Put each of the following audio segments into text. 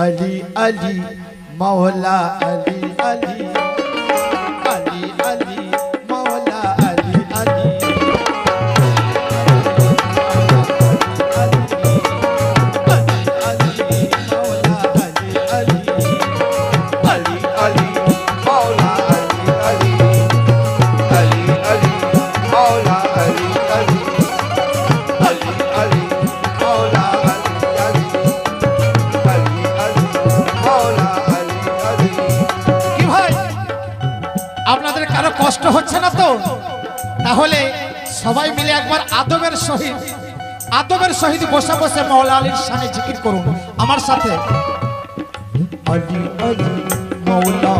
अली अली मौला अली अली সবাই মিলে একবার আদবের সহিত আদবের সহিত বসে বসে মহলা আলীর সামনে জিকির করুন। আমার সাথে। মৌলা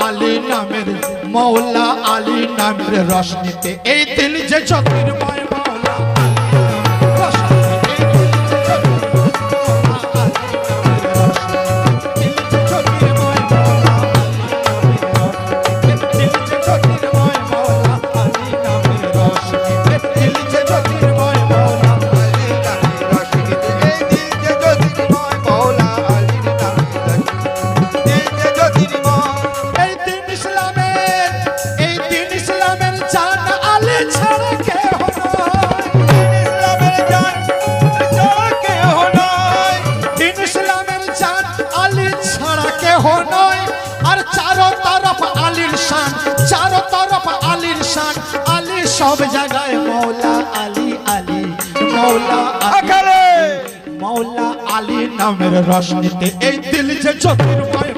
আলী নামের মৌলা আলী নামের রশ্মিতে এই দিন যে চতুর্ময় সব জায়গায় মৌলা আলী আলী মৌলা আকারে! মৌলা আলী নামের রশনিতে এই দিল যে চতুর্ময়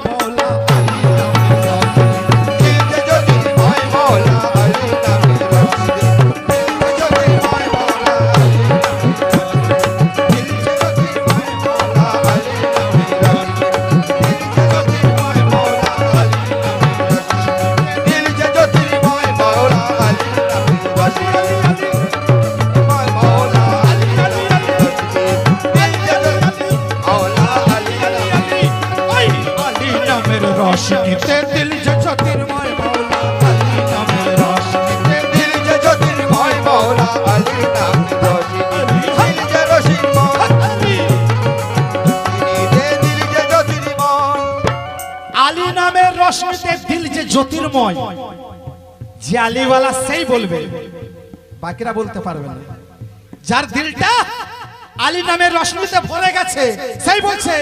ডালিওয়ালা সেই বলবে। বাকিরা বলতে পারবে না। যার দিলটা আলী নামের রশ্মিতে ভরে গেছে সেই বলছে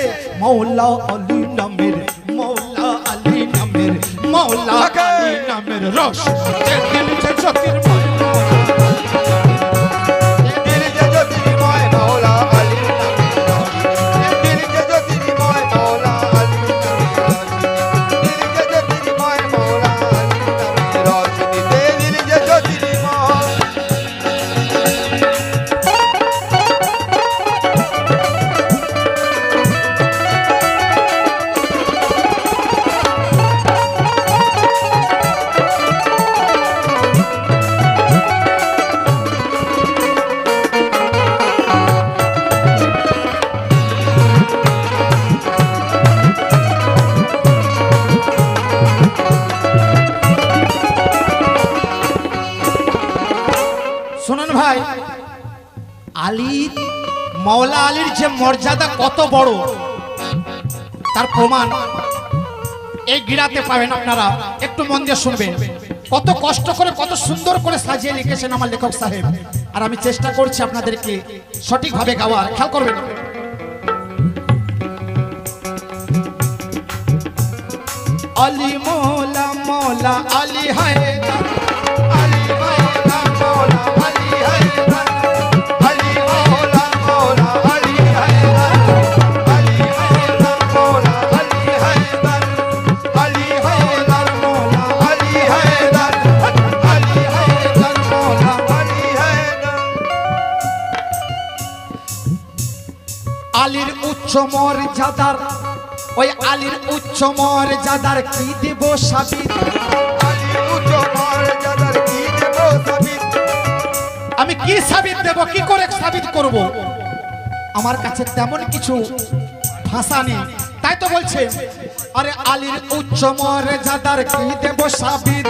মৌলা আলী নামের মৌলা আলী নামের মৌলা আলী নামের রস আলী, মাওলা আলীর যে মর্যাদা কত বড়, তার প্রমাণ এই গিরাতে পাবেন আপনারা। একটু মন দিয়ে শুনবেন। কত কষ্ট করে, কত সুন্দর করে সাজিয়ে লিখেছেন আমার লেখক সাহেব। আর আমি চেষ্টা করছি আপনাদেরকে সঠিকভাবে গাওয়ার। খেয়াল করবেন। আলী মৌলা মৌলা আলী, হায়। মর্যাদার ওই আলীর উচ্চ মর্যাদার কি দেব সাবিত আমি কি সাবিত দেব, কি করে সাবিত করব? আমার কাছে তেমন কিছু ভাষা নেই। তাই তো বলছে, আরে আলীর উচ্চ মর্যাদার কি দেব সাবিত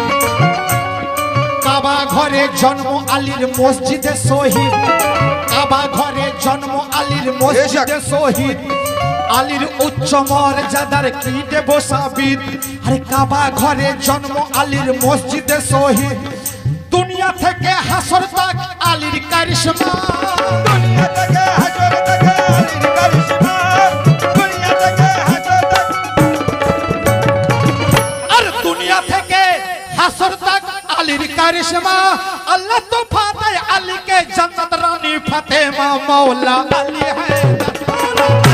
কাবা ঘরে জন্ম আলীর মসজিদে শহীদ। কাবা ঘরে জন্ম আলীর মসজিদে শহীদ। আলীর উচ্চ মর্যাদার কি বসাবিদ আরে কাবা ঘরে জন্ম আলীর মসজিদে শহীদ। দুনিয়া থেকে হাসর তাক আলীর কারিশমা। দুনিয়া থেকে হাজর থেকে আলীর কারিশমা। দুনিয়া থেকে হাজর থেকে আর দুনিয়া থেকে হাসর তাক আলীর কারিশমা আল্লাহ তো ফাতে আলীকে জান্নাত রানী ফাতেমা মৌলা আলী। है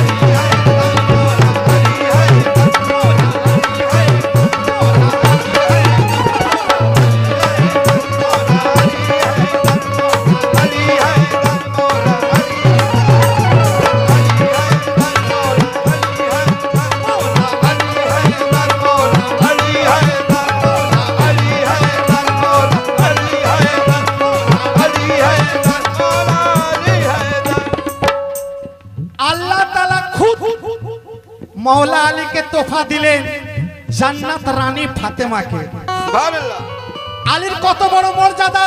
খুদ মৌলা আলীকে তোফা দিলেন জান্নাত রানী ফাতেমাকে। আলীর কত বড় মর্যাদা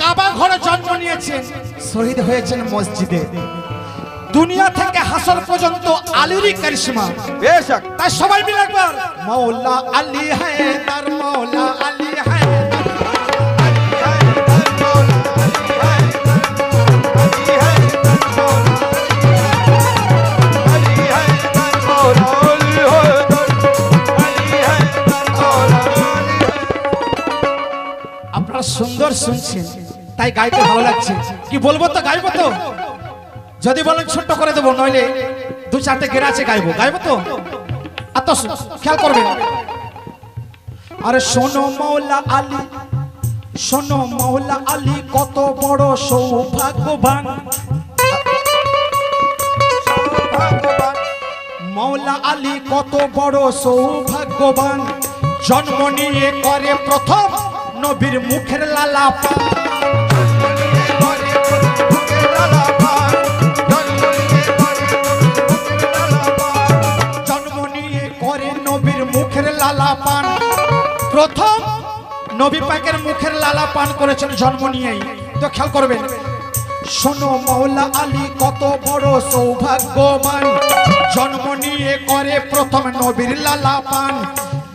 কাবা ঘরে জন্ম নিয়েছেন শহীদ হয়েছেন মসজিদে। দুনিয়া থেকে হাসর পর্যন্ত আলীরই কারিশমা। তাই সবাই মিলে একবার মৌলা আলী হ্যাঁ তার মৌলা আলী। সুন্দর শুনছেন, তাই গাইতে ভালো লাগছে। কি বলব তো, গাইবো তো? যদি বলেন ছোট্ট করে দেবো, নইলে দু চারটে গেরা আছে গাইবো গাইবো তো? আর খেয়াল করবে। আরে শোনো মৌলা আলী, শোনো মৌলা আলী, কত বড় সৌভাগ্যবান। মৌলা আলী, কত বড় সৌভাগ্যবান। জন্ম নিয়ে করে প্রথম নবীর মুখের লালা। জন্ম নিয়ে করে নবীর মুখের লালা পান। প্রথম নবী পাকের মুখের লালা পান করেছেন জন্ম নিয়েই। তো খেয়াল করবেন, শোনো মৌলা আলী কত বড় সৌভাগ্যবান। জন্ম নিয়ে করে প্রথম নবীর লালা পান।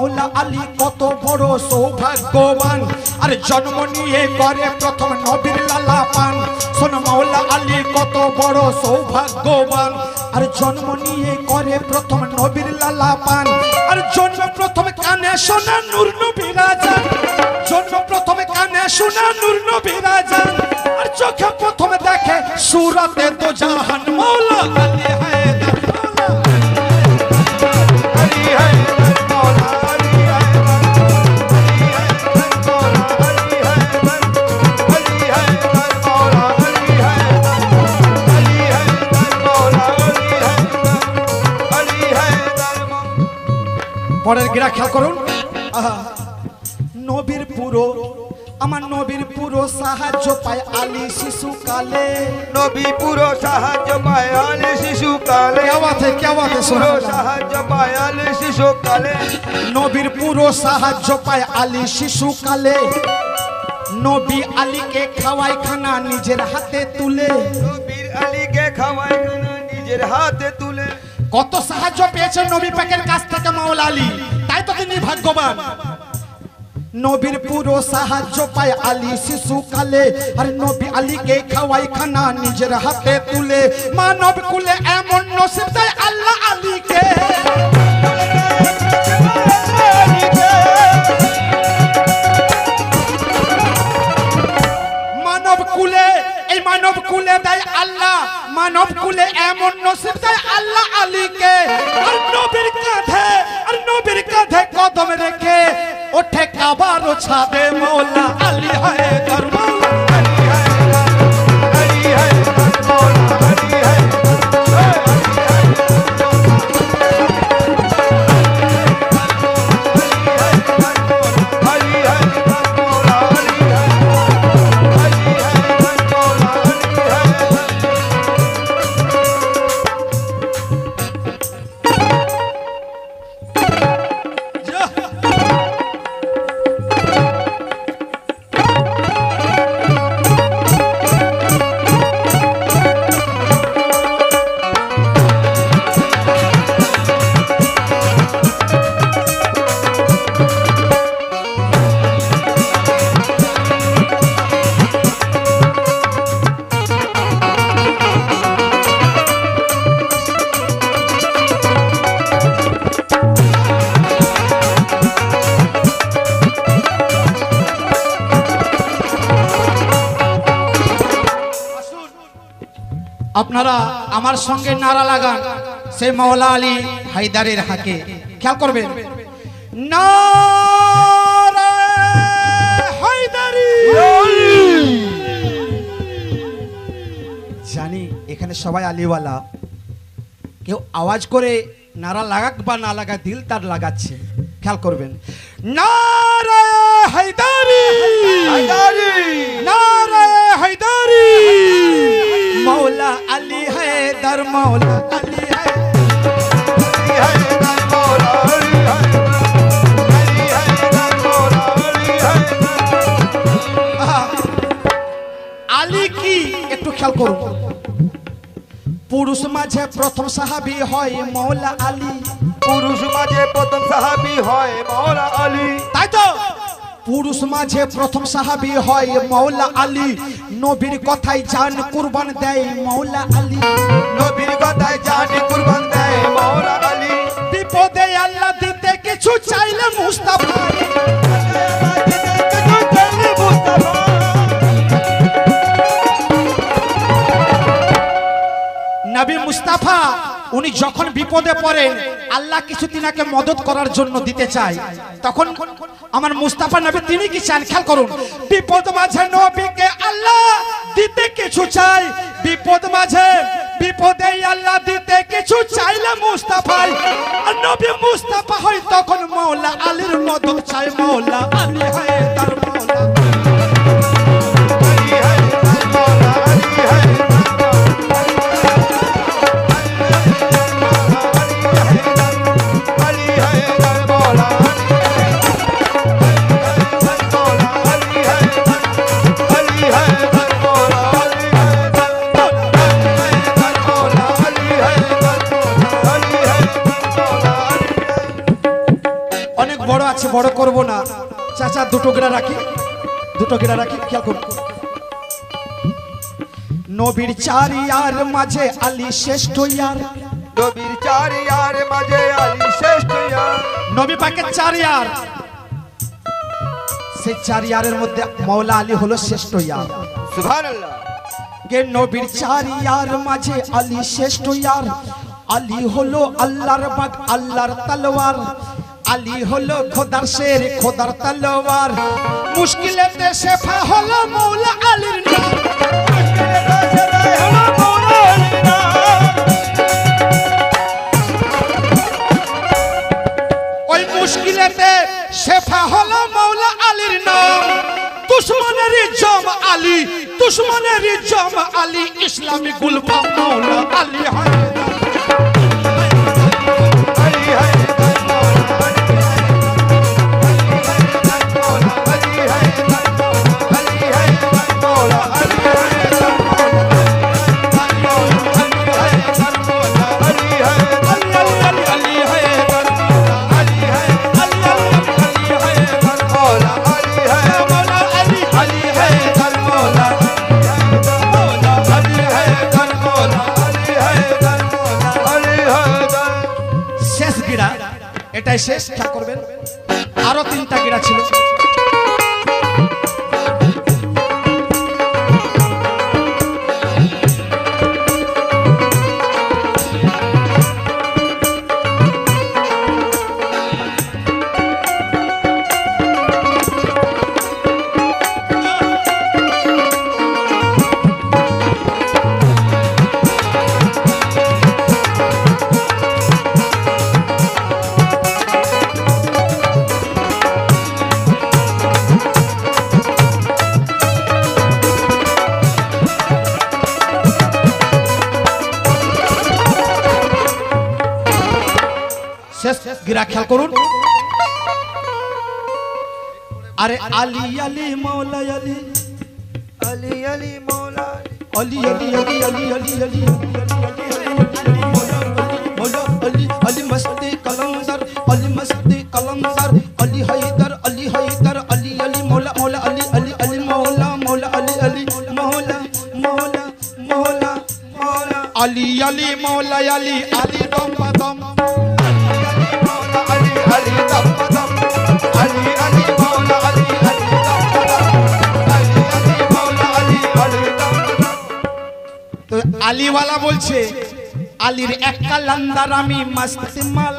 মৌলা আলী কত বড় সৌভাগ্যবান। আর জন্ম নিয়ে করে প্রথম নবীর লালা পান। শোনো মৌলা আলী কত বড় সৌভাগ্যবান। আর জন্ম নিয়ে করে প্রথম নবীর লালা পান। আর জন্ম প্রথম কানে শোনা নূর নবী রাজা। জন্ম প্রথমে কানে শোনা নূর নবী রাজা। আর চোখে প্রথমে দেখে সুরতে তো জাহান মৌলা আলী হায়দার ঘরের গিরা খেয়াল করুন। নবীর পুরো আমার নবীর পুরো সাহায্য পায় আলী শিশু কালে। নবী পুরো সাহায্য পায় আলী শিশু কালে। কেওয়াতে কেওয়াতে পুরো সাহায্য পায় আলী শিশু কালে। নবীর পুরো সাহায্য পায় আলী শিশু কালে। নবী আলীকে খাওয়াই খানা নিজের হাতে তুলে। নবীর আলীকে খাওয়াই খানা নিজের হাতে তুলে। কত সাহায্য পেয়েছেন নবী পাকের কাছ থেকে মাওলা আলী। তাই তো তিনি ভাগ্যবান। নবীর পুরো সাহায্য পায় আলী শিশু কালে। আর নবী আলীকে খাওয়াই খানা নিজের হাতে তুলে। মানব কুলে এমন নসিব তাই আল্লাহ আলীকে মানব কুলে এমন নসিব দেয় আল্লাহ আলীকে আর নবীর কাঁধে, আর নবীর কাঁধে কদম রেখে ওঠে কাবার ছাদে মোলা আলী হয় তার আপনারা আমার সঙ্গে নারা লাগান। সে মাওলা আলী হায়দারের হাকে খেয়াল করবেন। জানি এখানে সবাই আলিওয়ালা। কেউ আওয়াজ করে নারা লাগাক বা না লাগা দিল তার লাগাচ্ছে। খেয়াল করবেন। নারা हैदर मौला अली है अली है दर मौला अली है अली है दर मौला अली है আহা, আলী কি একটু খেয়াল করুন পুরুষ মাঝে প্রথম সাহাবি হয় মৌলা আলী পুরুষ মাঝে প্রথম সাহাবী হয় মৌলা আলী তাই তো পুরুষ মাঝে প্রথম সাহাবি হয় মৌলা আলী নবীর কথাই জান কুরবান দেয় মৌলা আলী। নবীর কথায় জানি কুরবান দেয় মৌলা আলী। বিপদে আল্লাহ দিতে কিছু চাইলে মুস্তাফা। নবী মুস্তাফা উনি যখন বিপদে পড়েন আল্লাহ কিছু তিনাকে মদত করার জন্য দিতে চায়। তখন আমার মুস্তাফা নবী, তিনি কি চান? খেয়াল করুন। বিপদ মাঝে নবীকে আল্লাহ দিতে কিছু চাই। বিপদ মাঝে বিপদে আল্লাহ দিতে কিছু চাইলে মুস্তাফাই। আর নবী মুস্তাফা হয় তখন মৌলা আলীর মদত চাই মৌলা আলী হয় তার দুটো গেরা রাখি দুটো গেরা রাখি খেয়াল করুন নবীর চার ইয়ার মাঝে আলী শ্রেষ্ঠ ইয়ার। নবীর চার ইয়ার মাঝে আলী শ্রেষ্ঠ ইয়ার। নবী পাকের চার ইয়ার সেই চার ইয়ারের মধ্যে মৌলা আলী হলো শ্রেষ্ঠ ইয়ার। সুবহানাল্লাহ। গে নবীর চার ইয়ার মাঝে আলী শ্রেষ্ঠ ইয়ার। আলী হলো আল্লাহর বাগ আল্লাহর তলোয়ার। আলী হলো খোদার শের, খোদার তলোয়ার। মুশকিলে দেশে ফা হলো মৌলা আলীর ওই মুশকিলেতে শেফা হলো মৌলা আলীর নাম। জম আলী জম আলী, ইসলামী গুলফা মৌলা আলী হায়দার আরও তিনটা গিরা ছিল। শেষ গিরা খেয়াল করুন আরে আলি আলি মৌলা আলি আলি আলি মৌলা আলি আলি আলি আলি আলি আলি আলি আলি আলি আলি হায়দার আলিওয়ালা বলছে আলির একটা লান্দার আমি মাস্তি মাল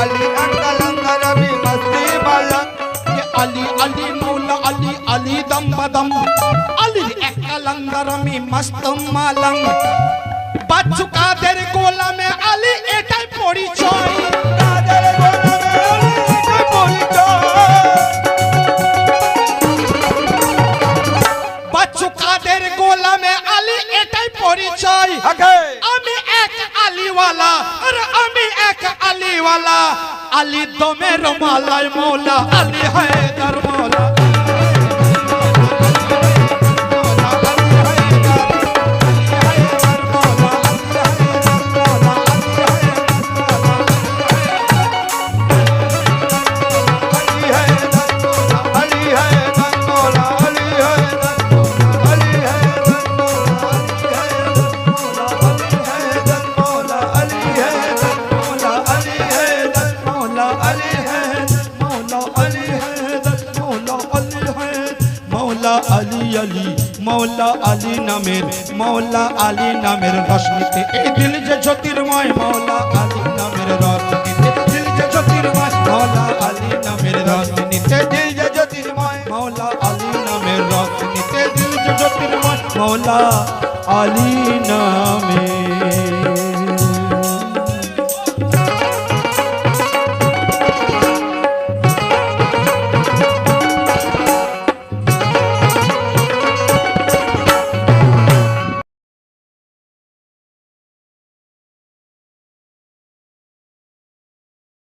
আলি একটা লান্দার আমি মাস্তি মাল আলি আলি মৌলা আলি আলি দম বাদম আলির একটা লান্দার আমি মস্ত মালাম বাচ্চু কাদের গোলামে আলি এটাই পরিচয় আর আমি এক আলীওয়ালা। আলী দমের মালায় মৌলা আলী হায়দার মৌলা। আলী, মৌলা আলী নামের, মৌলা আলী নামের রশ্মিতে। এই দিল যে জ্যোতির্ময়, মৌলা আলী নামের রশ্মিতে। দিল যে জ্যোতির্ময়, মৌলা আলী নামের রশ্মিতে। দিল যে জ্যোতির্ময়, মৌলা আলী নামের রশ্মিতে। দিল যে জ্যোতির্ময়, মৌলা আলী নামের